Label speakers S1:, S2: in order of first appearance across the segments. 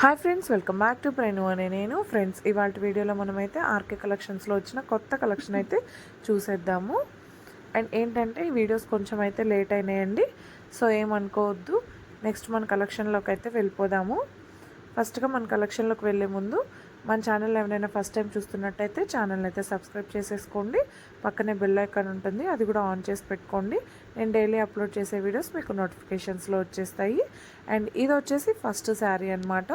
S1: Hi friends welcome back to ప్రైను అనే నేను. Friends ఇవాళ వీడియోలో మనమైతే ఆర్కే కలెక్షన్స్లో వచ్చిన కొత్త కలెక్షన్ అయితే చూసేద్దాము. అండ్ ఏంటంటే ఈ వీడియోస్ కొంచెం అయితే లేట్ అయినాయండి. సో ఏమనుకోవద్దు. నెక్స్ట్ మన కలెక్షన్లోకి అయితే వెళ్ళిపోదాము. ఫస్ట్గా మన కలెక్షన్లోకి వెళ్ళే ముందు మన ఛానల్ ఎవరైనా ఫస్ట్ టైం చూస్తున్నట్టయితే ఛానల్ని అయితే సబ్స్క్రైబ్ చేసేసుకోండి. పక్కనే బెల్ ఐకాన్ ఉంటుంది అది కూడా ఆన్ చేసి పెట్టుకోండి. నేను డైలీ అప్లోడ్ చేసే వీడియోస్ మీకు నోటిఫికేషన్స్లో వచ్చేస్తాయి. అండ్ ఇది వచ్చేసి ఫస్ట్ శారీ అనమాట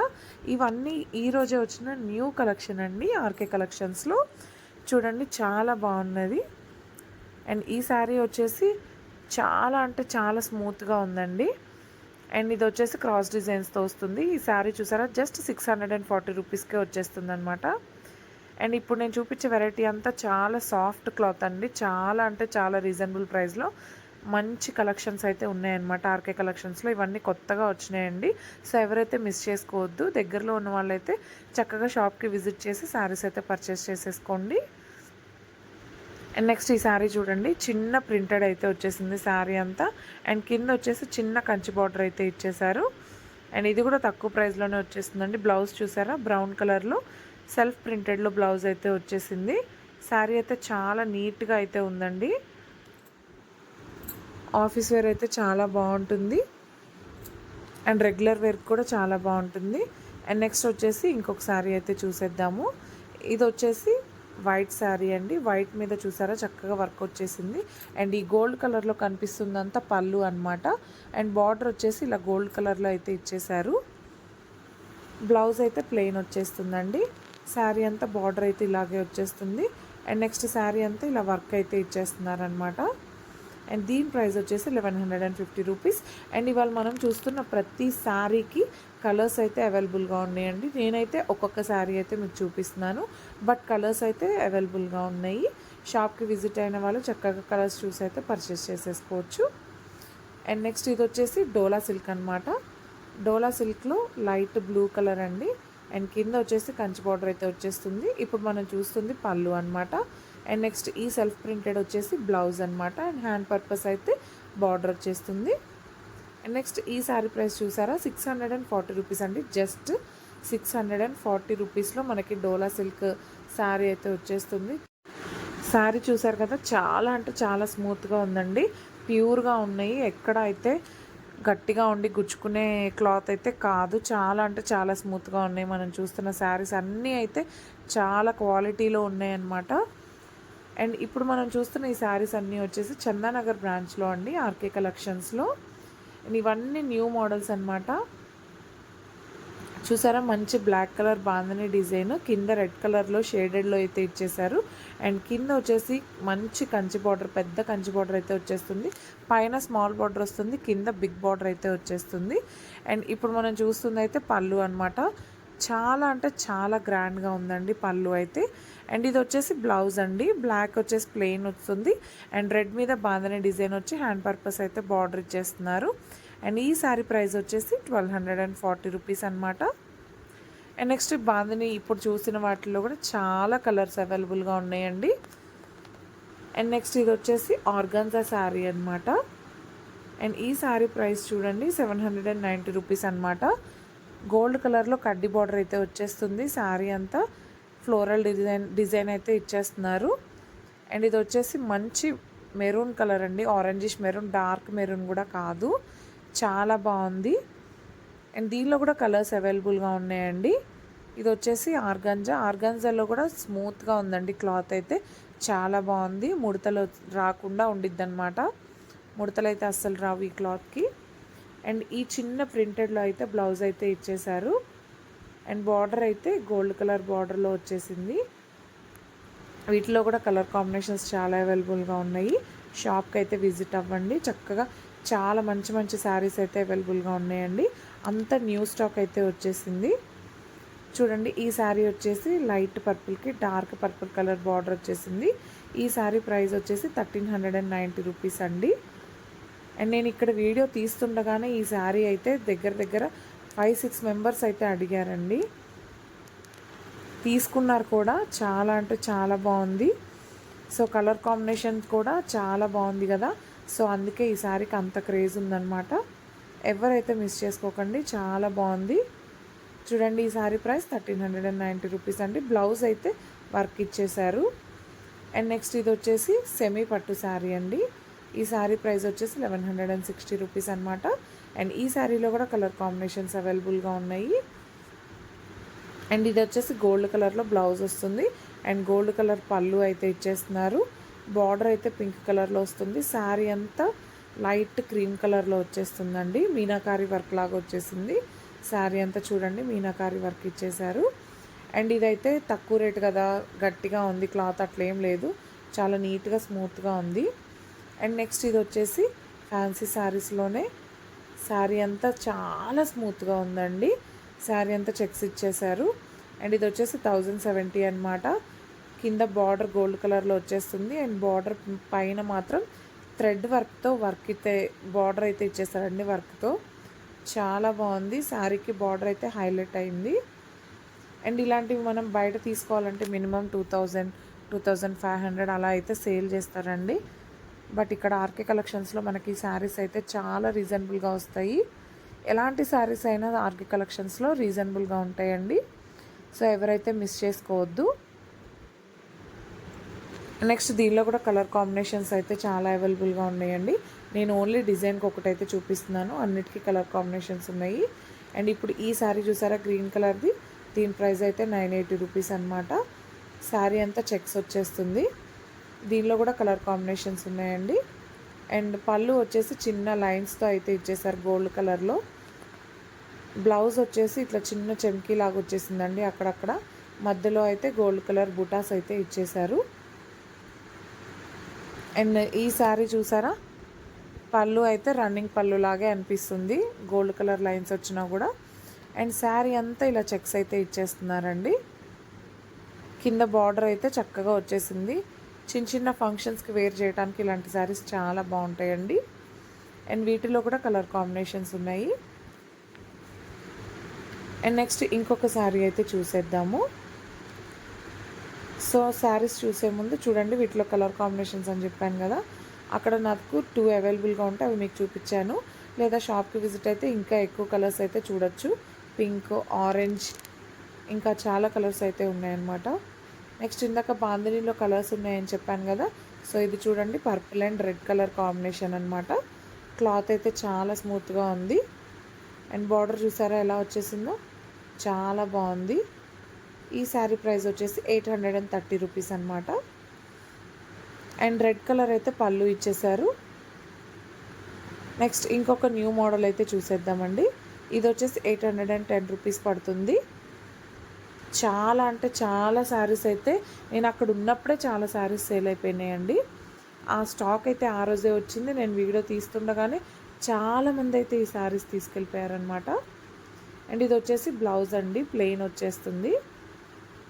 S1: ఇవన్నీ ఈరోజే వచ్చిన న్యూ కలెక్షన్ అండి ఆర్కే కలెక్షన్స్లో చూడండి చాలా బాగున్నది. అండ్ ఈ శారీ వచ్చేసి చాలా అంటే చాలా స్మూత్గా ఉందండి. అండ్ ఇది వచ్చేసి క్రాస్ డిజైన్స్తో వస్తుంది. ఈ శారీ చూసారా? Just six hundred and forty రూపీస్కే వచ్చేస్తుంది అనమాట అండ్ ఇప్పుడు నేను చూపించే వెరైటీ అంతా చాలా సాఫ్ట్ క్లాత్ అండి. చాలా అంటే చాలా రీజనబుల్ ప్రైస్లో మంచి కలెక్షన్స్ అయితే ఉన్నాయన్నమాట. ఆర్కే కలెక్షన్స్లో ఇవన్నీ కొత్తగా వచ్చినాయండి. సో ఎవరైతే మిస్ చేసుకోవద్దు దగ్గరలో ఉన్న వాళ్ళైతే చక్కగా షాప్కి విజిట్ చేసి శారీస్ అయితే పర్చేస్ చేసేసుకోండి. అండ్ నెక్స్ట్ ఈ శారీ చూడండి. చిన్న ప్రింటెడ్ అయితే వచ్చేసింది శారీ అంతా. అండ్ కింద వచ్చేసి చిన్న కంచి బార్డర్ అయితే ఇచ్చేసారు అండ్ ఇది కూడా తక్కువ ప్రైస్లోనే వచ్చేసిందండి బ్లౌజ్ చూసారా? బ్రౌన్ కలర్లో సెల్ఫ్ ప్రింటెడ్లో బ్లౌజ్ అయితే వచ్చేసింది. శారీ అయితే చాలా నీట్గా అయితే ఉందండి. ఆఫీస్ వేర్ అయితే చాలా బాగుంటుంది. అండ్ రెగ్యులర్ వేర్ కూడా చాలా బాగుంటుంది. అండ్ నెక్స్ట్ వచ్చేసి ఇంకొక శారీ అయితే చూసేద్దాము. ఇది వచ్చేసి వైట్ శారీ అండి. వైట్ మీద చూసారా? చక్కగా వర్క్ వచ్చేసింది. అండ్ ఈ గోల్డ్ కలర్లో కనిపిస్తుందంతా పళ్ళు అనమాట అండ్ బార్డర్ వచ్చేసి ఇలా గోల్డ్ కలర్లో అయితే ఇచ్చేసారు బ్లౌజ్ అయితే ప్లెయిన్ వచ్చేస్తుందండి. శారీ అంతా బార్డర్ అయితే ఇలాగే వచ్చేస్తుంది. అండ్ నెక్స్ట్ శారీ అంతా ఇలా వర్క్ అయితే ఇచ్చేస్తున్నారనమాట అండ్ దీని ప్రైస్ వచ్చేసి eleven hundred and fifty rupees and ఇవాళ మనం చూస్తున్న ప్రతి శారీకి కలర్స్ అయితే అవైలబుల్గా ఉన్నాయండి. నేనైతే ఒక్కొక్క శారీ అయితే మీకు చూపిస్తున్నాను. బట్ కలర్స్ అయితే అవైలబుల్గా ఉన్నాయి. షాప్కి విజిట్ అయిన వాళ్ళు చక్కగా కలర్స్ చూసి అయితే పర్చేస్ చేసేసుకోవచ్చు. అండ్ నెక్స్ట్ ఇది వచ్చేసి డోలా సిల్క్ అనమాట డోలా సిల్క్లో లైట్ బ్లూ కలర్ అండి. అండ్ కింద వచ్చేసి కంచి బార్డర్ అయితే వచ్చేస్తుంది. ఇప్పుడు మనం చూస్తుంది పళ్ళు అనమాట అండ్ నెక్స్ట్ ఈ సెల్ఫ్ ప్రింటెడ్ వచ్చేసి బ్లౌజ్ అనమాట అండ్ హ్యాండ్ పర్పస్ అయితే బార్డర్ వచ్చేస్తుంది అండ్ నెక్స్ట్ ఈ శారీ ప్రైస్ చూసారా? Six hundred and forty rupees అండి. Just six hundred and forty రూపీస్లో మనకి డోలా సిల్క్ శారీ అయితే వచ్చేస్తుంది. శారీ చూసారు కదా? చాలా అంటే చాలా స్మూత్గా ఉందండి. ప్యూర్గా ఉన్నాయి. ఎక్కడ అయితే గట్టిగా ఉండి గుచ్చుకునే క్లాత్ అయితే కాదు. చాలా అంటే చాలా స్మూత్గా ఉన్నాయి. మనం చూస్తున్న శారీస్ అన్నీ అయితే చాలా క్వాలిటీలో ఉన్నాయన్నమాట అండ్ ఇప్పుడు మనం చూస్తున్న ఈ శారీస్ అన్నీ వచ్చేసి చందానగర్ బ్రాంచ్లో అండి ఆర్కే కలెక్షన్స్లో ఇవన్నీ న్యూ మోడల్స్ అనమాట చూసారా? మంచి బ్లాక్ కలర్ బాందని డిజైన్ కింద రెడ్ కలర్లో షేడెడ్లో అయితే ఇచ్చేసారు అండ్ కింద వచ్చేసి మంచి కంచి బార్డర్ పెద్ద కంచి బార్డర్ అయితే వచ్చేస్తుంది. పైన స్మాల్ బార్డర్ వస్తుంది కింద బిగ్ బార్డర్ అయితే వచ్చేస్తుంది. అండ్ ఇప్పుడు మనం చూస్తుంది అయితే పళ్ళు అనమాట చాలా అంటే చాలా గ్రాండ్గా ఉందండి పళ్ళు అయితే. అండ్ ఇది వచ్చేసి బ్లౌజ్ అండి. బ్లాక్ వచ్చేసి ప్లెయిన్ వస్తుంది. అండ్ రెడ్ మీద బాంధని డిజైన్ వచ్చి హ్యాండ్ పర్పస్ అయితే బార్డర్ ఇచ్చేస్తున్నారు. అండ్ ఈ శారీ ప్రైస్ వచ్చేసి twelve hundred and forty rupees అనమాట అండ్ నెక్స్ట్ బాంధని ఇప్పుడు చూసిన వాటిల్లో కూడా చాలా కలర్స్ అవైలబుల్గా ఉన్నాయండి. అండ్ నెక్స్ట్ ఇది వచ్చేసి ఆర్గాన్జా శారీ అనమాట అండ్ ఈ శారీ ప్రైస్ చూడండి seven hundred and ninety rupees అనమాట గోల్డ్ కలర్లో కడ్డీ బార్డర్ అయితే వచ్చేస్తుంది. శారీ అంతా ఫ్లోరల్ డిజైన్ డిజైన్ అయితే ఇచ్చేస్తున్నారు. అండ్ ఇది వచ్చేసి మంచి మెరూన్ కలర్ అండి. ఆరెంజిష్ మెరూన్ డార్క్ మెరూన్ కూడా కాదు. చాలా బాగుంది. అండ్ దీనిలో కూడా కలర్స్ అవైలబుల్గా ఉన్నాయండి. ఇది వచ్చేసి ఆర్గంజా. ఆర్గంజాలో కూడా స్మూత్గా ఉందండి క్లాత్ అయితే. చాలా బాగుంది. ముడతలు రాకుండా ఉండిద్ది అనమాట ముడతలు అయితే అస్సలు రావు ఈ క్లాత్కి. అండ్ ఈ చిన్న ప్రింటెడ్లో అయితే బ్లౌజ్ అయితే ఇచ్చేశారు అండ్ బార్డర్ అయితే గోల్డ్ కలర్ బార్డర్లో వచ్చేసింది. వీటిలో కూడా కలర్ కాంబినేషన్స్ చాలా అవైలబుల్గా ఉన్నాయి. షాప్కి అయితే విజిట్ అవ్వండి. చక్కగా చాలా మంచి మంచి శారీస్ అయితే అవైలబుల్గా ఉన్నాయండి. అంత న్యూ స్టాక్ అయితే వచ్చేసింది. చూడండి ఈ శారీ వచ్చేసి లైట్ పర్పుల్కి డార్క్ పర్పుల్ కలర్ బార్డర్ వచ్చేసింది. ఈ శారీ ప్రైస్ వచ్చేసి thirteen hundred and ninety rupees అండి. అండ్ నేను ఇక్కడ వీడియో తీస్తుండగానే ఈ శారీ అయితే దగ్గర దగ్గర ఫైవ్ సిక్స్ మెంబర్స్ అయితే అడిగారండి. తీసుకున్నారు కూడా. చాలా అంటే చాలా బాగుంది. సో కలర్ కాంబినేషన్ కూడా చాలా బాగుంది కదా. సో అందుకే ఈ శారీకి అంత క్రేజ్ ఉందన్నమాట. ఎవరైతే మిస్ చేసుకోకండి చాలా బాగుంది. చూడండి ఈ sari price thirteen hundred and ninety rupees అండి. బ్లౌజ్ అయితే వర్క్ ఇచ్చేశారు. అండ్ నెక్స్ట్ ఇది వచ్చేసి సెమీ పట్టు శారీ అండి. ఈ శారీ ప్రైస్ వచ్చేసి eleven hundred and sixty rupees అనమాట అండ్ ఈ శారీలో కూడా కలర్ కాంబినేషన్స్ అవైలబుల్గా ఉన్నాయి. అండ్ ఇది వచ్చేసి గోల్డ్ కలర్లో బ్లౌజ్ వస్తుంది. అండ్ గోల్డ్ కలర్ పళ్ళు అయితే ఇచ్చేస్తున్నారు. బార్డర్ అయితే పింక్ కలర్లో వస్తుంది. శారీ అంతా లైట్ క్రీమ్ కలర్లో వచ్చేస్తుందండి. మీనాకారి వర్క్ లాగా వచ్చేసింది. శారీ అంతా చూడండి మీనాకారి వర్క్ ఇచ్చేశారు. అండ్ ఇదైతే తక్కువ రేట్ కదా గట్టిగా ఉంది క్లాత్ అట్లేం లేదు. చాలా నీట్గా స్మూత్గా ఉంది. అండ్ నెక్స్ట్ ఇది వచ్చేసి ఫ్యాన్సీ శారీస్లోనే. శారీ అంతా చాలా స్మూత్గా ఉందండి. శారీ అంతా చెక్స్ ఇచ్చేశారు. అండ్ ఇది వచ్చేసి థౌజండ్ సెవెంటీ అనమాట కింద బార్డర్ గోల్డ్ కలర్లో వచ్చేస్తుంది. అండ్ బార్డర్ పైన మాత్రం థ్రెడ్ వర్క్తో వర్క్ అయితే బార్డర్ అయితే ఇచ్చేసారండి వర్క్తో. చాలా బాగుంది. శారీకి బార్డర్ అయితే హైలైట్ అయింది. అండ్ ఇలాంటివి మనం బయట తీసుకోవాలంటే minimum two thousand two thousand five hundred అలా అయితే సేల్ చేస్తారండి. బట్ ఇక్కడ ఆర్కే కలెక్షన్స్లో మనకి శారీస్ అయితే చాలా రీజనబుల్గా వస్తాయి. ఎలాంటి శారీస్ అయినా ఆర్కే కలెక్షన్స్లో రీజనబుల్గా ఉంటాయండి. సో ఎవరైతే మిస్ చేసుకోవద్దు. నెక్స్ట్ దీనిలో కూడా కలర్ కాంబినేషన్స్ అయితే చాలా అవైలబుల్గా ఉన్నాయండి. నేను ఓన్లీ డిజైన్కి ఒకటైతే చూపిస్తున్నాను. అన్నిటికీ కలర్ కాంబినేషన్స్ ఉన్నాయి. అండ్ ఇప్పుడు ఈ శారీ చూసారా? గ్రీన్ కలర్ది. దీని ప్రైస్ అయితే నైన్ ఎయిటీ రూపీస్ అనమాట శారీ అంతా చెక్స్ వచ్చేస్తుంది. దీనిలో కూడా కలర్ కాంబినేషన్స్ ఉన్నాయండి. అండ్ పళ్ళు వచ్చేసి చిన్న లైన్స్తో అయితే ఇచ్చేసారు గోల్డ్ కలర్లో బ్లౌజ్ వచ్చేసి ఇట్లా చిన్న చెమ్కీ లాగా వచ్చేసిందండి అక్కడక్కడ. మధ్యలో అయితే గోల్డ్ కలర్ బుటాస్ అయితే ఇచ్చేశారు అండ్ ఈ శారీ చూసారా? పళ్ళు అయితే రన్నింగ్ పళ్ళు లాగే అనిపిస్తుంది. గోల్డ్ కలర్ లైన్స్ వచ్చినా కూడా. అండ్ శారీ అంతా ఇలా చెక్స్ అయితే ఇచ్చేస్తున్నారండి. కింద బార్డర్ అయితే చక్కగా వచ్చేసింది. చిన్న చిన్న ఫంక్షన్స్కి వేర్ చేయడానికి ఇలాంటి శారీస్ చాలా బాగుంటాయండి. అండ్ వీటిలో కూడా కలర్ కాంబినేషన్స్ ఉన్నాయి. అండ్ నెక్స్ట్ ఇంకొక శారీ అయితే చూసేద్దాము. సో శారీస్ చూసే ముందు చూడండి వీటిలో కలర్ కాంబినేషన్స్ అని చెప్పాను కదా. అక్కడ నాకు టూ అవైలబుల్గా ఉంటే అవి మీకు చూపించాను. లేదా షాప్కి విజిట్ అయితే ఇంకా ఎక్కువ కలర్స్ అయితే చూడొచ్చు. పింక్ ఆరెంజ్ ఇంకా చాలా కలర్స్ అయితే ఉన్నాయన్నమాట. నెక్స్ట్ ఇందాక బాందినీలో కలర్స్ ఉన్నాయని చెప్పాను కదా సో ఇది చూడండి purple and red colour combination అనమాట క్లాత్ అయితే చాలా స్మూత్గా ఉంది. అండ్ బార్డర్ చూసారా ఎలా వచ్చేసిందో? చాలా బాగుంది. ఈ శారీ ప్రైస్ వచ్చేసి eight hundred and thirty rupees అనమాట అండ్ రెడ్ కలర్ అయితే పళ్ళు ఇచ్చేసారు నెక్స్ట్ ఇంకొక న్యూ మోడల్ అయితే చూసేద్దామండి. ఇది వచ్చేసి eight hundred and ten rupees పడుతుంది. చాలా అంటే చాలా శారీస్ అయితే నేను అక్కడ ఉన్నప్పుడే చాలా శారీస్ సేల్ అయిపోయినాయండి. ఆ స్టాక్ అయితే ఆ రోజే వచ్చింది. నేను వీడియో తీస్తుండగానే చాలామంది అయితే ఈ శారీస్ తీసుకెళ్ళిపోయారనమాట అండ్ ఇది వచ్చేసి బ్లౌజ్ అండి. ప్లెయిన్ వచ్చేస్తుంది.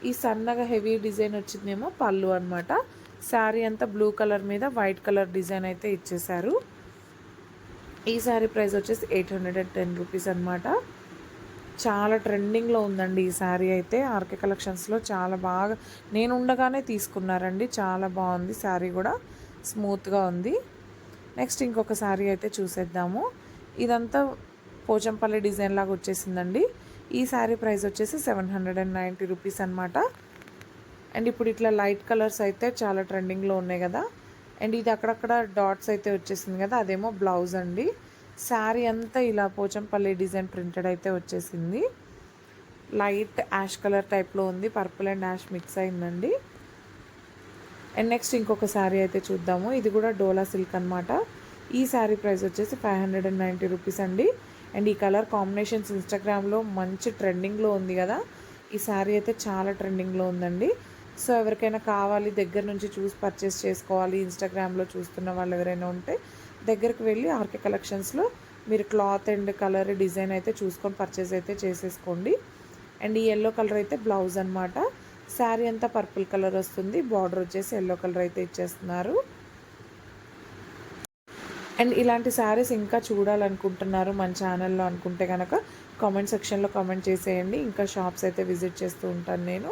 S1: ఈ సన్నగా హెవీ డిజైన్ వచ్చిందేమో పళ్ళు అనమాట శారీ అంతా బ్లూ కలర్ మీద వైట్ కలర్ డిజైన్ అయితే ఇచ్చేశారు. ఈ శారీ ప్రైస్ వచ్చేసి eight hundred and ten rupees అనమాట చాలా ట్రెండింగ్లో ఉందండి ఈ శారీ అయితే. ఆర్కే కలెక్షన్స్లో చాలా బాగా నేను ఉండగానే తీసుకున్నారండి. చాలా బాగుంది శారీ కూడా. స్మూత్గా ఉంది. నెక్స్ట్ ఇంకొక శారీ అయితే చూసేద్దాము. ఇదంతా పోచంపల్లి డిజైన్ లాగా వచ్చేసిందండి. ఈ శారీ ప్రైస్ వచ్చేసి seven hundred and ninety rupees అనమాట అండ్ ఇప్పుడు ఇట్లా లైట్ కలర్స్ అయితే చాలా ట్రెండింగ్లో ఉన్నాయి కదా. అండ్ ఇది అక్కడక్కడ డాట్స్ అయితే వచ్చేసింది కదా అదేమో బ్లౌజ్ అండి. శారీ అంతా ఇలా పోచంపల్లి డిజైన్ ప్రింటెడ్ అయితే వచ్చేసింది. లైట్ యాష్ కలర్ టైప్లో ఉంది పర్పుల్ అండ్ యాష్ మిక్స్ అయిందండి. అండ్ నెక్స్ట్ ఇంకొక శారీ అయితే చూద్దాము. ఇది కూడా డోలా సిల్క్ అనమాట ఈ శారీ ప్రైస్ వచ్చేసి five hundred and ninety rupees అండి. అండ్ ఈ కలర్ కాంబినేషన్స్ ఇన్స్టాగ్రామ్లో మంచి ట్రెండింగ్లో ఉంది కదా. ఈ శారీ అయితే చాలా ట్రెండింగ్లో ఉందండి. సో ఎవరికైనా కావాలి దగ్గర నుంచి చూసి పర్చేస్ చేసుకోవాలి ఇన్స్టాగ్రామ్లో చూస్తున్న వాళ్ళు ఎవరైనా ఉంటే దగ్గరికి వెళ్ళి ఆర్కే కలెక్షన్స్లో మీరు క్లాత్ అండ్ కలర్ డిజైన్ అయితే చూసుకొని పర్చేస్ అయితే చేసేసుకోండి. అండ్ ఈ ఎల్లో కలర్ అయితే బ్లౌజ్ అనమాట శారీ అంతా పర్పుల్ కలర్ వస్తుంది. బార్డర్ వచ్చేసి ఎల్లో కలర్ అయితే ఇచ్చేస్తున్నారు. అండ్ ఇలాంటి శారీస్ ఇంకా చూడాలనుకుంటున్నారు మన ఛానల్లో అనుకుంటే కనుక కామెంట్ సెక్షన్లో కామెంట్ చేసేయండి. ఇంకా షాప్స్ అయితే విజిట్ చేస్తూ ఉంటాను నేను.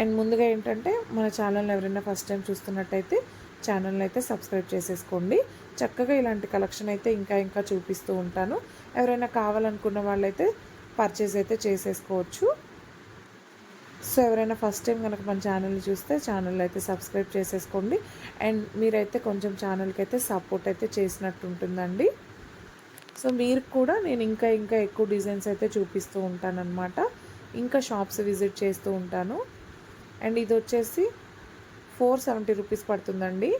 S1: అండ్ ముందుగా ఏంటంటే మన ఛానల్ ఎవరైనా ఫస్ట్ టైం చూస్తున్నట్టయితే ఛానల్ని అయితే సబ్స్క్రైబ్ చేసేసుకోండి. చక్కగా ఇలాంటి కలెక్షన్ అయితే ఇంకా ఇంకా చూపిస్తూ ఉంటాను. ఎవరైనా కావాలనుకున్న వాళ్ళైతే పర్చేస్ అయితే చేసేసుకోవచ్చు. సో ఎవరైనా ఫస్ట్ టైం కనుక మన ఛానల్ని చూస్తే ఛానల్ అయితే సబ్స్క్రైబ్ చేసేసుకోండి. అండ్ మీరైతే కొంచెం ఛానల్కి అయితే సపోర్ట్ అయితే చేసినట్టు ఉంటుందండి. సో మీరు కూడా నేను ఇంకా ఇంకా ఎక్కువ డిజైన్స్ అయితే చూపిస్తూ ఉంటానన్నమాట. ఇంకా షాప్స్ విజిట్ చేస్తూ ఉంటాను. అండ్ ఇది వచ్చేసి ఫోర్ సెవెంటీ రూపీస్ పడుతుందండి.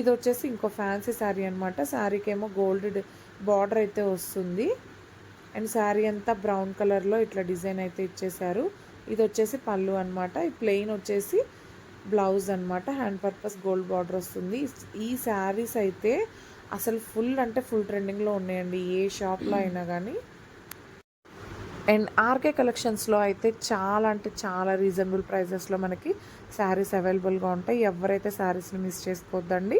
S1: ఇది వచ్చేసి ఇంకో ఫ్యాన్సీ శారీ అనమాట శారీకేమో గోల్డ్ బార్డర్ అయితే వస్తుంది. అండ్ శారీ అంతా బ్రౌన్ కలర్లో ఇట్లా డిజైన్ అయితే ఇచ్చేసారు ఇది వచ్చేసి పళ్ళు అనమాట ఈ ప్లెయిన్ వచ్చేసి బ్లౌజ్ అనమాట హ్యాండ్ పర్పస్ గోల్డ్ బార్డర్ వస్తుంది. ఈ శారీస్ అయితే అసలు ఫుల్ అంటే ఫుల్ ట్రెండింగ్లో ఉన్నాయండి. ఏ షాప్లో అయినా కానీ అండ్ ఆర్కే కలెక్షన్స్లో అయితే చాలా అంటే చాలా రీజనబుల్ ప్రైజెస్లో మనకి శారీస్ అవైలబుల్గా ఉంటాయి. ఎవరైతే శారీస్ని మిస్ చేసుకోవద్దండి.